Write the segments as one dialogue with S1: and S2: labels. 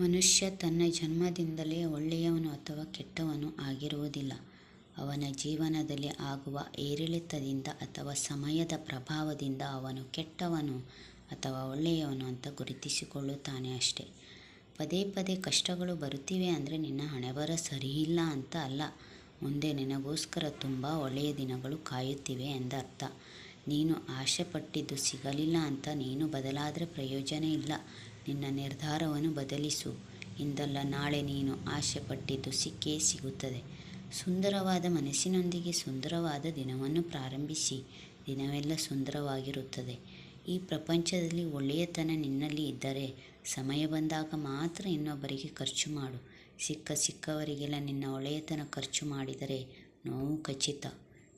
S1: ಮನುಷ್ಯ ತನ್ನ ಜನ್ಮದಿಂದಲೇ ಒಳ್ಳೆಯವನು ಅಥವಾ ಕೆಟ್ಟವನು ಆಗಿರುವುದಿಲ್ಲ. ಅವನ ಜೀವನದಲ್ಲಿ ಆಗುವ ಏರಿಳಿತದಿಂದ ಅಥವಾ ಸಮಯದ ಪ್ರಭಾವದಿಂದ ಅವನು ಕೆಟ್ಟವನು ಅಥವಾ ಒಳ್ಳೆಯವನು ಅಂತ ಗುರುತಿಸಿಕೊಳ್ಳುತ್ತಾನೆ ಅಷ್ಟೇ. ಪದೇ ಪದೇ ಕಷ್ಟಗಳು ಬರುತ್ತಿವೆ ಅಂದ್ರೆ ನಿನ್ನ ಹಣೆಬರಹ ಸರಿಯಿಲ್ಲ ಅಂತ ಅಲ್ಲ. ಮುಂದೆ ನಿನಗೋಸ್ಕರ ತುಂಬಾ ಒಳ್ಳೆಯ ದಿನಗಳು ಕಾಯುತ್ತಿವೆ ಎಂದರ್ಥ. ನೀನು ಆಶೆಪಟ್ಟಿದ್ದು ಸಿಗಲಿಲ್ಲ ಅಂತ ನೀನು ಬದಲಾದರೆ ಪ್ರಯೋಜನ ಇಲ್ಲ. ನಿನ್ನ ನಿರ್ಧಾರವನ್ನು ಬದಲಿಸು. ಇಂದಲ್ಲ ನಾಳೆ ನೀನು ಆಶೆಪಟ್ಟಿದ್ದು ಸಿಕ್ಕೇ ಸಿಗುತ್ತದೆ. ಸುಂದರವಾದ ಮನಸ್ಸಿನೊಂದಿಗೆ ಸುಂದರವಾದ ದಿನವನ್ನು ಪ್ರಾರಂಭಿಸಿ. ದಿನವೆಲ್ಲ ಸುಂದರವಾಗಿರುತ್ತದೆ. ಈ ಪ್ರಪಂಚದಲ್ಲಿ ಒಳ್ಳೆಯತನ ನಿನ್ನಲ್ಲಿ ಇದ್ದರೆ ಸಮಯ ಬಂದಾಗ ಮಾತ್ರ ಇನ್ನೊಬ್ಬರಿಗೆ ಖರ್ಚು ಮಾಡು. ಸಿಕ್ಕ ಸಿಕ್ಕವರಿಗೆಲ್ಲ ನಿನ್ನ ಒಳ್ಳೆಯತನ ಖರ್ಚು ಮಾಡಿದರೆ ನೋವು ಖಚಿತ.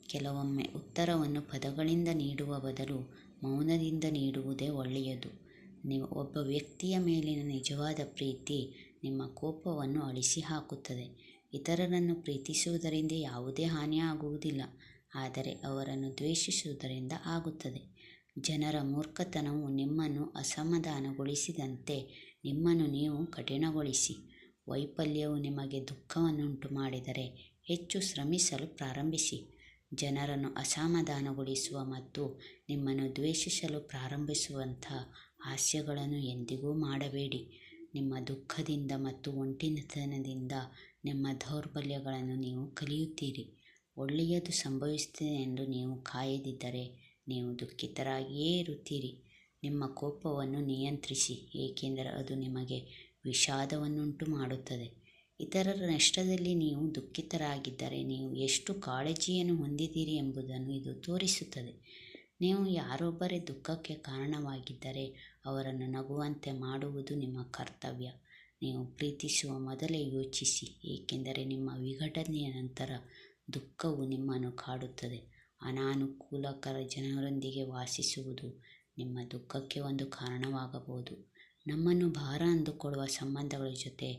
S1: ಕೆಲವೊಮ್ಮೆ ಉತ್ತರವನ್ನು ಪದಗಳಿಂದ ನೀಡುವ ಬದಲು ಮೌನದಿಂದ ನೀಡುವುದೇ ಒಳ್ಳೆಯದು. ನೀವು ಒಬ್ಬ ವ್ಯಕ್ತಿಯ ಮೇಲಿನ ನಿಜವಾದ ಪ್ರೀತಿ ನಿಮ್ಮ ಕೋಪವನ್ನು ಅಳಿಸಿ ಹಾಕುತ್ತದೆ. ಇತರರನ್ನು ಪ್ರೀತಿಸುವುದರಿಂದ ಯಾವುದೇ ಹಾನಿ ಆಗುವುದಿಲ್ಲ. ಆದರೆ ಅವರನ್ನು ದ್ವೇಷಿಸುವುದರಿಂದ ಆಗುತ್ತದೆ. ಜನರ ಮೂರ್ಖತನವು ನಿಮ್ಮನ್ನು ಅಸಮಾಧಾನಗೊಳಿಸಿದಂತೆ ನಿಮ್ಮನ್ನು ನೀವು ಕಠಿಣಗೊಳಿಸಿ. ವೈಫಲ್ಯವು ನಿಮಗೆ ದುಃಖವನ್ನುಂಟು ಮಾಡಿದರೆ ಹೆಚ್ಚು ಶ್ರಮಿಸಲು ಪ್ರಾರಂಭಿಸಿ. ಜನರನ್ನು ಅಸಮಾಧಾನಗೊಳಿಸುವ ಮತ್ತು ನಿಮ್ಮನ್ನು ದ್ವೇಷಿಸಲು ಪ್ರಾರಂಭಿಸುವಂಥ ಹಾಸ್ಯಗಳನ್ನು ಎಂದಿಗೂ ಮಾಡಬೇಡಿ. ನಿಮ್ಮ ದುಃಖದಿಂದ ಮತ್ತು ಒಂಟಿನತನದಿಂದ ನಿಮ್ಮ ದೌರ್ಬಲ್ಯಗಳನ್ನು ನೀವು ಕಲಿಯುತ್ತೀರಿ. ಒಳ್ಳೆಯದು ಸಂಭವಿಸುತ್ತದೆ ಎಂದು ನೀವು ಕಾಯದಿದ್ದರೆ ನೀವು ದುಃಖಿತರಾಗಿಯೇ ಇರುತ್ತೀರಿ. ನಿಮ್ಮ ಕೋಪವನ್ನು ನಿಯಂತ್ರಿಸಿ, ಏಕೆಂದರೆ ಅದು ನಿಮಗೆ ವಿಷಾದವನ್ನುಂಟು ಮಾಡುತ್ತದೆ. ಇತರರ ನಷ್ಟದಲ್ಲಿ ನೀವು ದುಃಖಿತರಾಗಿದ್ದರೆ ನೀವು ಎಷ್ಟು ಕಾಳಜಿಯನ್ನು ಹೊಂದಿದ್ದೀರಿ ಎಂಬುದನ್ನು ಇದು ತೋರಿಸುತ್ತದೆ. ನೀವು ಯಾರೊಬ್ಬರೇ ದುಃಖಕ್ಕೆ ಕಾರಣವಾಗಿದ್ದರೆ ಅವರನ್ನು ನಗುವಂತೆ ಮಾಡುವುದು ನಿಮ್ಮ ಕರ್ತವ್ಯ. ನೀವು ಪ್ರೀತಿಸುವ ಮೊದಲೇ ಯೋಚಿಸಿ, ಏಕೆಂದರೆ ನಿಮ್ಮ ವಿಘಟನೆಯ ನಂತರ ದುಃಖವು ನಿಮ್ಮನ್ನು ಕಾಡುತ್ತದೆ. ಅನಾನುಕೂಲಕರ ಜನರೊಂದಿಗೆ ವಾಸಿಸುವುದು ನಿಮ್ಮ ದುಃಖಕ್ಕೆ ಒಂದು ಕಾರಣವಾಗಬಹುದು. ನಮ್ಮನ್ನು ಭಾರ ಅಂದುಕೊಳ್ಳುವ ಸಂಬಂಧಗಳ ಜೊತೆ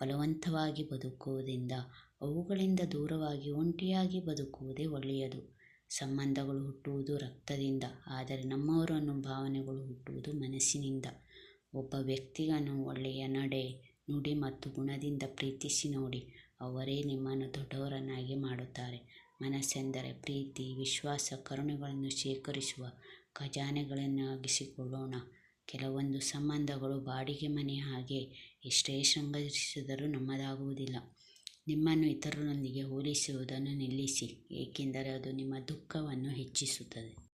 S1: ಬಲವಂತವಾಗಿ ಬದುಕುವುದರಿಂದ ಅವುಗಳಿಂದ ದೂರವಾಗಿ ಒಂಟಿಯಾಗಿ ಬದುಕುವುದೇ ಒಳ್ಳೆಯದು. ಸಂಬಂಧಗಳು ಹುಟ್ಟುವುದು ರಕ್ತದಿಂದ ಆದರೆ ನಮ್ಮವರನ್ನು ಭಾವನೆಗಳು ಹುಟ್ಟುವುದು ಮನಸ್ಸಿನಿಂದ. ಒಬ್ಬ ವ್ಯಕ್ತಿಯನ್ನು ಒಳ್ಳೆಯ ನಡೆ, ನುಡಿ ಮತ್ತು ಗುಣದಿಂದ ಪ್ರೀತಿಸಿ ನೋಡಿ. ಅವರೇ ನಿಮ್ಮನ್ನು ದೊಡ್ಡವರನ್ನಾಗಿ ಮಾಡುತ್ತಾರೆ. ಮನಸ್ಸೆಂದರೆ ಪ್ರೀತಿ, ವಿಶ್ವಾಸ, ಕರುಣೆಗಳನ್ನು ಶೇಖರಿಸುವ ಖಜಾನೆಗಳನ್ನಾಗಿಸಿಕೊಳ್ಳೋಣ. ಕೆಲವೊಂದು ಸಂಬಂಧಗಳು ಬಾಡಿಗೆ ಮನೆ ಹಾಗೆ ಎಷ್ಟೇ ಶೃಂಗರಿಸಿದರೂ ನಮ್ಮದಾಗುವುದಿಲ್ಲ. ನಿಮ್ಮನ್ನು ಇತರರೊಂದಿಗೆ ಹೋಲಿಸುವುದನ್ನು ನಿಲ್ಲಿಸಿ, ಏಕೆಂದರೆ ಅದು ನಿಮ್ಮ ದುಃಖವನ್ನು ಹೆಚ್ಚಿಸುತ್ತದೆ.